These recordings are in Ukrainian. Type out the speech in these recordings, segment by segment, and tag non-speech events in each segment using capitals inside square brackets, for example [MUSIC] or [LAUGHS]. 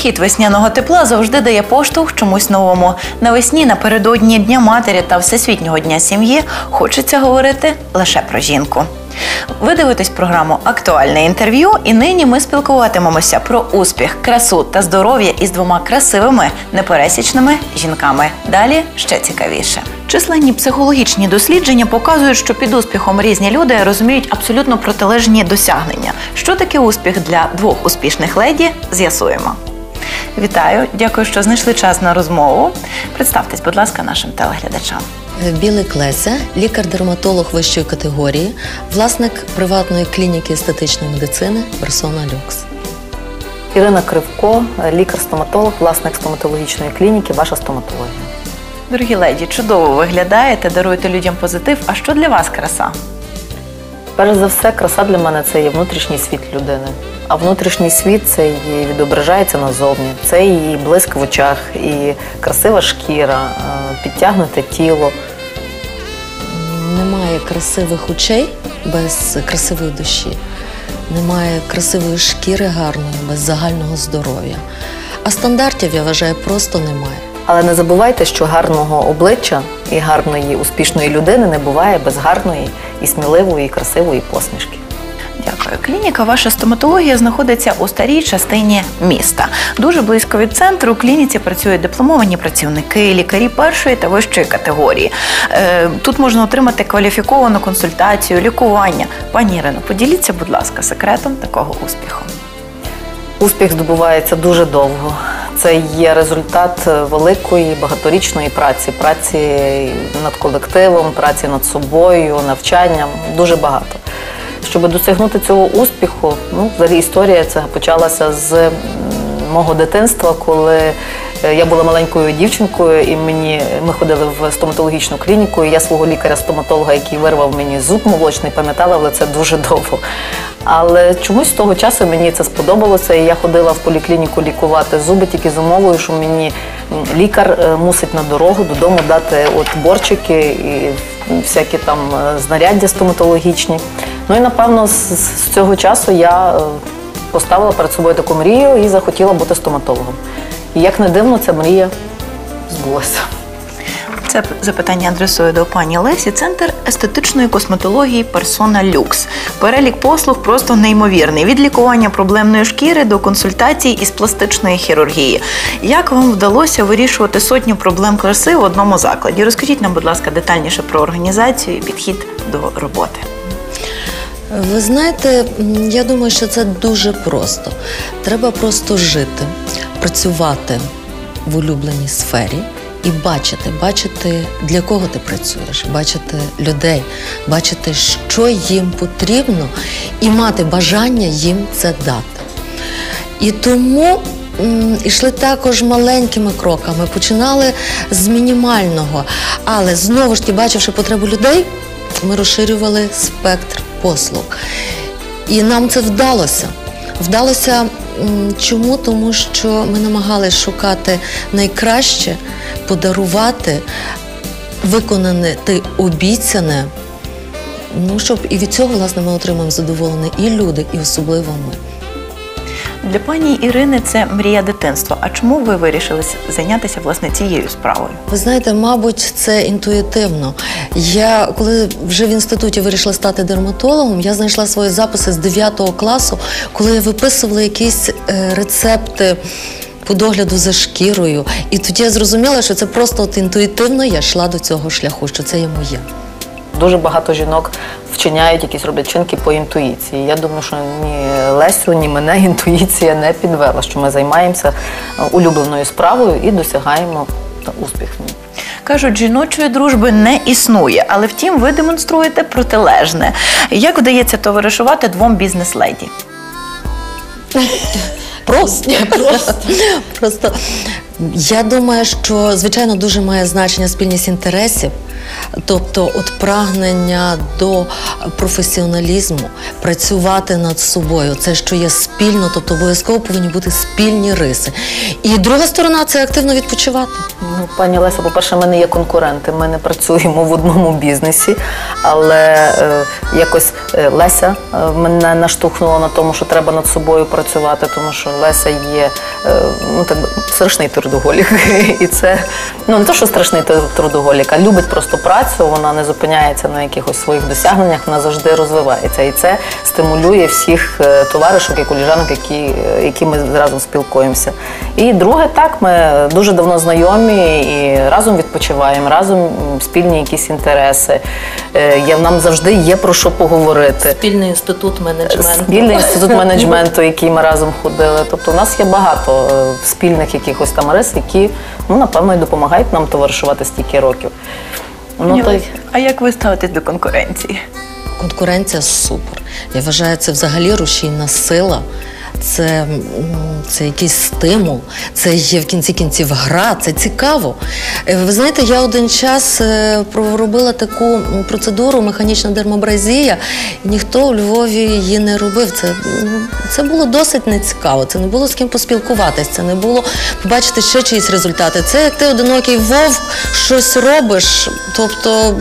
Прихід весняного тепла завжди дає поштовх чомусь новому. Навесні, напередодні Дня матері та Всесвітнього дня сім'ї хочеться говорити лише про жінку. Ви дивитесь програму Актуальне інтерв'ю, і нині ми спілкуватимемося про успіх, красу та здоров'я із двома красивими непересічними жінками. Далі ще цікавіше. Численні психологічні дослідження показують, що під успіхом різні люди розуміють абсолютно протилежні досягнення. Що таке успіх для двох успішних леді? З'ясуємо. Вітаю, дякую, що знайшли час на розмову. Представтесь, будь ласка, нашим телеглядачам. Білий Клеся, лікар-дерматолог вищої категорії, власник приватної клініки естетичної медицини Персона Люкс. Ірина Кривко, лікар-стоматолог, власник стоматологічної клініки, ваша стоматологія. Дорогі леді, чудово виглядаєте, даруєте людям позитив. А що для вас краса? Перш за все, краса для мене це є внутрішній світ людини. А внутрішній світ це її відображається назовні. Це її блиск в очах, і красива шкіра, е, підтягнуте тіло. Немає красивих очей без красивої душі, немає красивої шкіри гарної без загального здоров'я. А стандартів, я вважаю, просто немає. Але не забувайте, що гарного обличчя і гарної успішної людини не буває без гарної і сміливої, і красивої посмішки. Клініка ваша стоматологія знаходиться у старій частині міста. Дуже близько від центру у клініці працюють дипломовані працівники, лікарі першої та вищої категорії. Е, Тут можна отримати кваліфіковану консультацію, лікування. Пані Ірино, поділіться, будь ласка, секретом такого успіху. Успіх здобувається дуже довго. Це є результат великої багаторічної праці, праці над колективом, праці над собою, навчанням. Дуже багато. Щоб досягнути цього успіху, ну, взагалі історія ця почалася з мого дитинства, коли е, я була маленькою дівчинкою, і мені ми ходили в стоматологічну клініку. І я свого лікаря-стоматолога, який вирвав мені зуб молочний, пам'ятала, але це дуже довго. Але чомусь з того часу мені це сподобалося, і я ходила в поліклініку лікувати зуби тільки з умовою, що мені лікар е, мусить на дорогу додому дати от борчики і всякі там е, знаряддя стоматологічні. Ну і напевно з, з цього часу я е, поставила перед собою таку мрію і захотіла бути стоматологом. І як не дивно, ця мрія збулася. Це запитання адресую до пані Лесі. Центр естетичної косметології Персона Люкс. Перелік послуг просто неймовірний. Від лікування проблемної шкіри до консультацій із пластичної хірургії. Як вам вдалося вирішувати сотню проблем краси в одному закладі? Розкажіть нам, будь ласка, детальніше про організацію і підхід до роботи. Ви знаєте, я думаю, що це дуже просто. Треба просто жити, працювати в улюбленій сфері і бачити, бачити, для кого ти працюєш, бачити людей, бачити, що їм потрібно, і мати бажання їм це дати. І тому м, ішли також маленькими кроками, починали з мінімального, але знову ж таки, бачивши потребу людей, ми розширювали спектр послуг. І нам це вдалося. Вдалося чому? Тому що ми намагалися шукати найкраще, подарувати, виконане ти обіцяне. Ну, щоб і від цього, власне, ми отримаємо задоволення і люди, і особливо ми. Для пані Ірини це мрія дитинства. А чому ви вирішили зайнятися власне цією справою? Ви знаєте, мабуть, це інтуїтивно. Я коли вже в інституті вирішила стати дерматологом, я знайшла свої записи з 9 класу, коли я виписувала якісь е, рецепти. По догляду за шкірою, і тоді я зрозуміла, що це просто от інтуїтивно я йшла до цього шляху, що це є моє. Дуже багато жінок вчиняють якісь роблять чинки по інтуїції. Я думаю, що ні Лесю, ні мене інтуїція не підвела, що ми займаємося е, улюбленою справою і досягаємо успіх. Кажуть, жіночої дружби не існує, але втім, ви демонструєте протилежне. Як вдається товаришувати двом бізнес-леді? Просто. Просто. Просто я думаю, що звичайно дуже має значення спільність інтересів, Тобто, от прагнення до професіоналізму, працювати над собою, це що є спільно, тобто обов'язково повинні бути спільні риси. І друга сторона це активно відпочивати. Ну, пані Леся, по-перше, ми не є конкуренти, ми не працюємо в одному бізнесі, але е, якось е, Леся е, мене наштовхнула на тому, що треба над собою працювати, тому що Леся є е, ну, так, страшний трудоголік. [LAUGHS] І це ну, не те, що страшний трудоголік, а любить просто працю, вона не зупиняється на якихось своїх досягненнях, вона завжди розвивається. І це стимулює всіх е, товаришок і коліжанок, які, е, які ми разом спілкуємося. І друге, так, ми дуже давно знайомі і разом відпочиваємо, разом спільні якісь інтереси. Е, нам завжди є про що поговорити. Спільний інститут менеджменту. Спільний інститут менеджменту, який ми разом ходили. Тобто у нас є багато спільних якихось там рис, які ну, напевно і допомагають нам товаришувати стільки років. Ну, то й- А як ви ставитесь до конкуренції? Конкуренція супер. Я вважаю, це взагалі рушійна сила. Це, це якийсь стимул, це є в кінці кінців гра, це цікаво. Е, Ви знаєте, я один час е, проробила таку процедуру механічна дермабразія, і ніхто у Львові її не робив. Це, це було досить нецікаво. Це не було з ким поспілкуватися, це не було побачити ще чиїсь результати. Це як ти одинокий вовк щось робиш. Тобто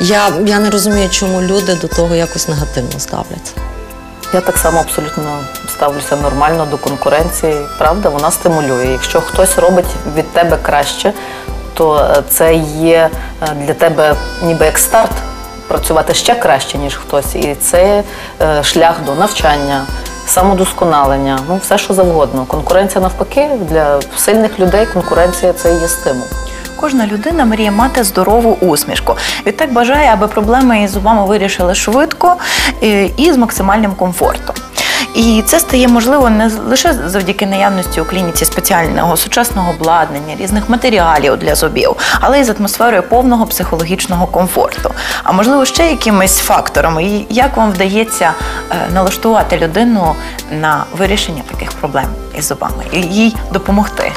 я, я не розумію, чому люди до того якось негативно ставляться. Я так само абсолютно ставлюся нормально до конкуренції. Правда, вона стимулює. Якщо хтось робить від тебе краще, то е, це є е, для тебе ніби як старт працювати ще краще, ніж хтось. І це е, шлях до навчання, самодосконалення, ну все що завгодно. Конкуренція навпаки для сильних людей конкуренція це є стимул. Кожна людина мріє мати здорову усмішку. Відтак бажає, аби проблеми із зубами вирішили швидко е, і з максимальним комфортом. І це стає можливо не лише завдяки наявності у клініці спеціального сучасного обладнання, різних матеріалів для зубів, але й з атмосферою повного психологічного комфорту. А можливо, ще якимись факторами. І як вам вдається е, налаштувати людину на вирішення таких проблем із зубами і їй допомогти?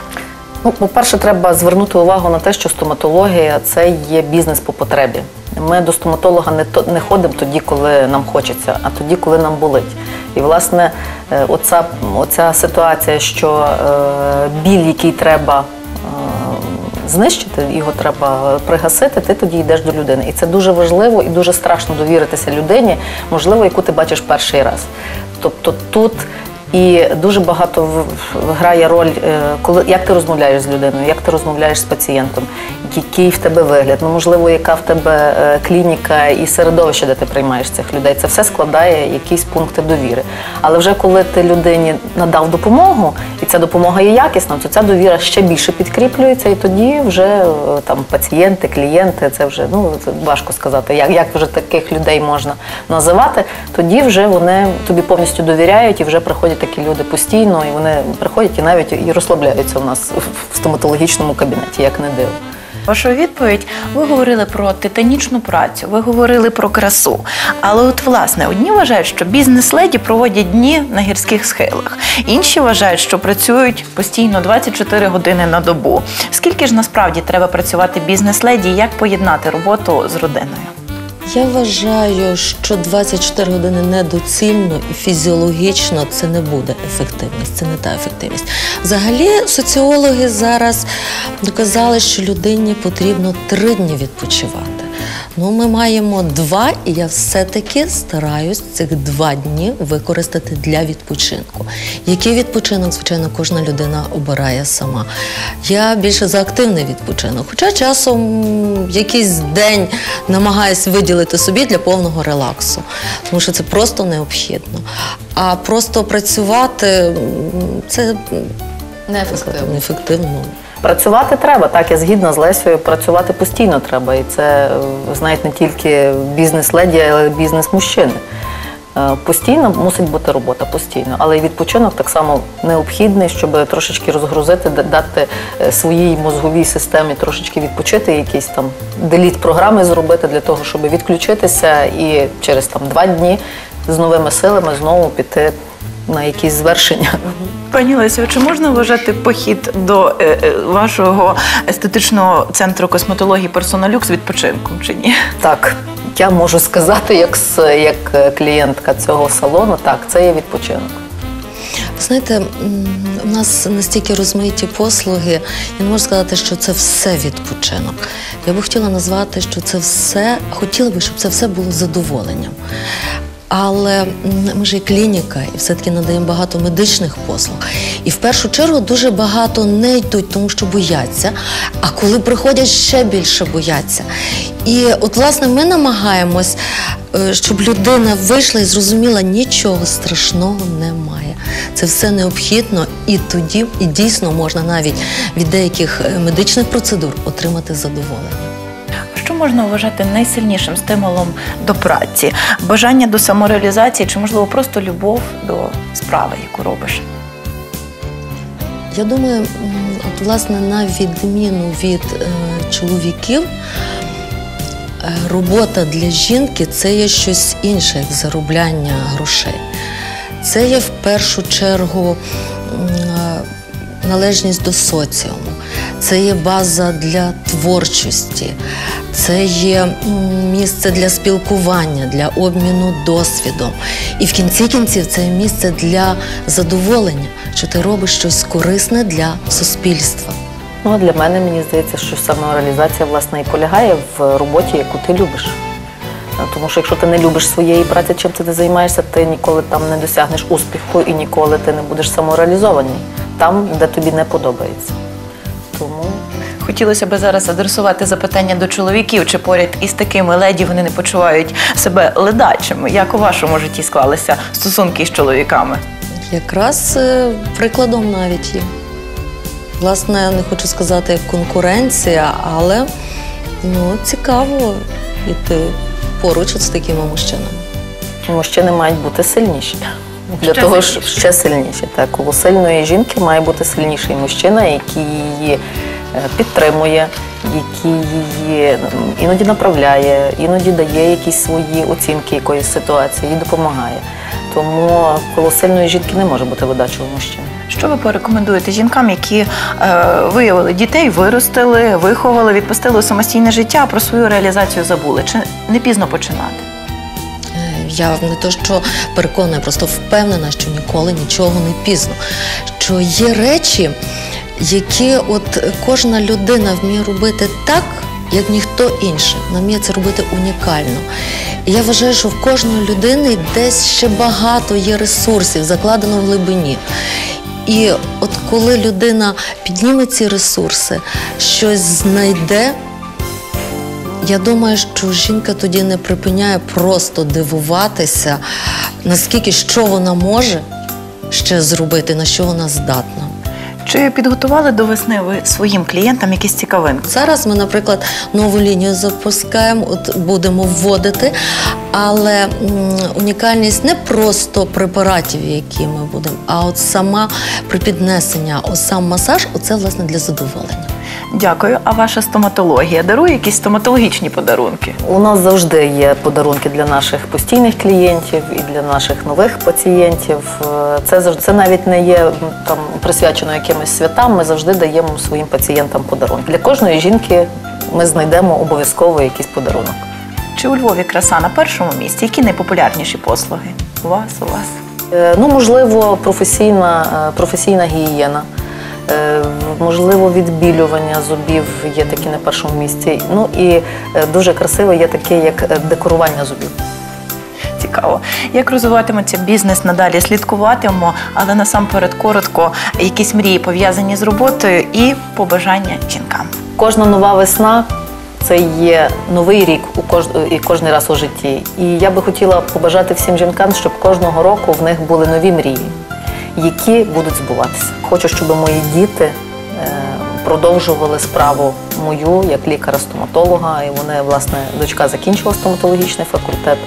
Ну, по-перше, треба звернути увагу на те, що стоматологія це є бізнес по потребі. Ми до стоматолога не то не ходимо тоді, коли нам хочеться, а тоді, коли нам болить. І власне, е, оця, оця ситуація, що е, біль, який треба е, знищити, його треба пригасити, ти тоді йдеш до людини. І це дуже важливо і дуже страшно довіритися людині, можливо, яку ти бачиш перший раз. Тобто тут і дуже багато грає роль, е, коли як ти розмовляєш з людиною, як ти розмовляєш з пацієнтом, який в тебе вигляд, ну можливо, яка в тебе е, клініка і середовище, де ти приймаєш цих людей. Це все складає якісь пункти довіри. Але вже коли ти людині надав допомогу, і ця допомога є якісна, то ця довіра ще більше підкріплюється, і тоді вже е, там пацієнти, клієнти, це вже ну це важко сказати, як, як вже таких людей можна називати. Тоді вже вони тобі повністю довіряють і вже приходять такі люди постійно, і вони приходять і навіть і розслабляються у нас в стоматологічному кабінеті, як не диво. Вашу відповідь ви говорили про титанічну працю, ви говорили про красу. Але от власне одні вважають, що бізнес-леді проводять дні на гірських схилах, інші вважають, що працюють постійно 24 години на добу. Скільки ж насправді треба працювати бізнес-леді, і як поєднати роботу з родиною? Я вважаю, що 24 години недоцільно і фізіологічно це не буде ефективність, це не та ефективність. Взагалі, соціологи зараз доказали, що людині потрібно три дні відпочивати. Ну, ми маємо два, і я все-таки стараюсь цих два дні використати для відпочинку. Який відпочинок, звичайно, кожна людина обирає сама. Я більше за активний відпочинок. Хоча часом якийсь день намагаюсь виділити собі для повного релаксу, тому що це просто необхідно. А просто працювати це Неефективно. неефективно. Працювати треба, так я згідна з Лесею, працювати постійно треба. І це е, знають не тільки бізнес-леді, але й бізнес-мужчини. Е, Постійно мусить бути робота, постійно. Але і відпочинок так само необхідний, щоб трошечки розгрузити, дати е, своїй мозговій системі трошечки відпочити, якісь там деліт програми зробити для того, щоб відключитися і через там два дні з новими силами знову піти на якісь звершення. Пані Лесю, чи можна вважати похід до е, е, вашого естетичного центру косметології Персоналюкс відпочинком чи ні? Так, я можу сказати, як, с- як е, клієнтка цього салону, так, це є відпочинок. Ви знаєте, м, у нас настільки розмиті послуги, я не можу сказати, що це все відпочинок. Я би хотіла назвати, що це все, хотіла би, щоб це все було задоволенням. Але ми ж і клініка, і все-таки надаємо багато медичних послуг. І в першу чергу дуже багато не йдуть, тому що бояться. А коли приходять, ще більше бояться. І от, власне, ми намагаємось, е, щоб людина вийшла і зрозуміла, нічого страшного немає. Це все необхідно, і тоді і дійсно можна навіть від деяких е, медичних процедур отримати задоволення. Можна вважати найсильнішим стимулом до праці? Бажання до самореалізації чи, можливо, просто любов до справи, яку робиш? Я думаю, от, власне, на відміну від е, чоловіків, е, робота для жінки це є щось інше, як заробляння грошей. Це є в першу чергу е, належність до соціуму, це є база для творчості, це є місце для спілкування, для обміну досвідом. І в кінці кінців це є місце для задоволення, що ти робиш щось корисне для суспільства. Ну, а для мене мені здається, що самореалізація власне і полягає в роботі, яку ти любиш. Е, Тому що якщо ти не любиш своєї праці, чим ти не займаєшся, ти ніколи там не досягнеш успіху і ніколи ти не будеш самореалізований там, де тобі не подобається. Тому Хотілося б зараз адресувати запитання до чоловіків, чи поряд із такими леді вони не почувають себе ледачими. Як у вашому житті склалися стосунки з чоловіками? Якраз е, прикладом навіть є. Власне, не хочу сказати як конкуренція, але ну, цікаво йти поруч з такими мужчинами. мужчини мають бути сильніші. Для Ще того ж сильніші. ще сильніші. Так, у сильної жінки має бути сильніший мужчина, який її е, підтримує, який її іноді направляє, іноді дає якісь свої оцінки якоїсь ситуації і допомагає. Тому коло сильної жінки не може бути ледачого мужчини. Що ви порекомендуєте жінкам, які е, виявили дітей, виростили, виховали, відпустили у самостійне життя, а про свою реалізацію забули? Чи не пізно починати? Я не то, що переконана, просто впевнена, що ніколи нічого не пізно. Що є речі, які от кожна людина вміє робити так, як ніхто інший. Вона вміє це робити унікально. І я вважаю, що в кожної людини десь ще багато є ресурсів, закладено в глибині. І от коли людина підніме ці ресурси, щось знайде, я думаю, що жінка тоді не припиняє просто дивуватися, наскільки що вона може ще зробити, на що вона здатна. Чи підготували до весни ви своїм клієнтам якісь цікавинки? Зараз ми, наприклад, нову лінію запускаємо, от будемо вводити, але м, унікальність не просто препаратів, які ми будемо, а от сама припіднесення, от сам масаж, оце власне для задоволення. Дякую. А ваша стоматологія дарує якісь стоматологічні подарунки? У нас завжди є подарунки для наших постійних клієнтів і для наших нових пацієнтів. Е, Це це навіть не є там присвячено якимось святам. Ми завжди даємо своїм пацієнтам подарунки. Для кожної жінки ми знайдемо обов'язково якийсь подарунок. Чи у Львові краса на першому місці? Які найпопулярніші послуги? У вас, у вас? Е, Ну, можливо, професійна, е, професійна гігієна. Е, Можливо, відбілювання зубів є такі на першому місці. Ну і е, дуже красиве є таке, як е, декорування зубів. Цікаво. Як розвиватиметься бізнес надалі? Слідкуватимемо, але насамперед коротко якісь мрії пов'язані з роботою і побажання жінкам. Кожна нова весна це є новий рік у кож... і кожен раз у житті. І я би хотіла побажати всім жінкам, щоб кожного року в них були нові мрії, які будуть збуватися. Хочу, щоб мої діти е, продовжували справу мою як лікаря-стоматолога. І вони, власне, дочка закінчила стоматологічний факультет,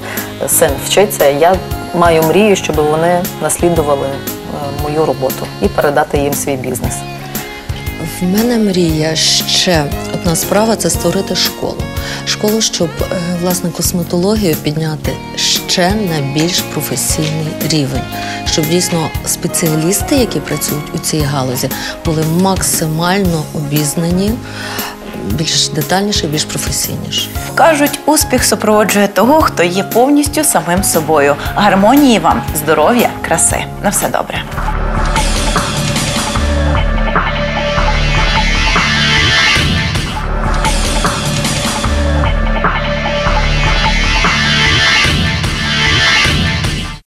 син вчиться. Я маю мрію, щоб вони наслідували е, мою роботу і передати їм свій бізнес. В мене мрія ще одна справа це створити школу. Школу, щоб е, власне косметологію підняти ще на більш професійний рівень, щоб дійсно спеціалісти, які працюють у цій галузі, були максимально обізнані, більш детальніше, більш професійніше. Кажуть, успіх супроводжує того, хто є повністю самим собою. Гармонії вам, здоров'я, краси. На все добре.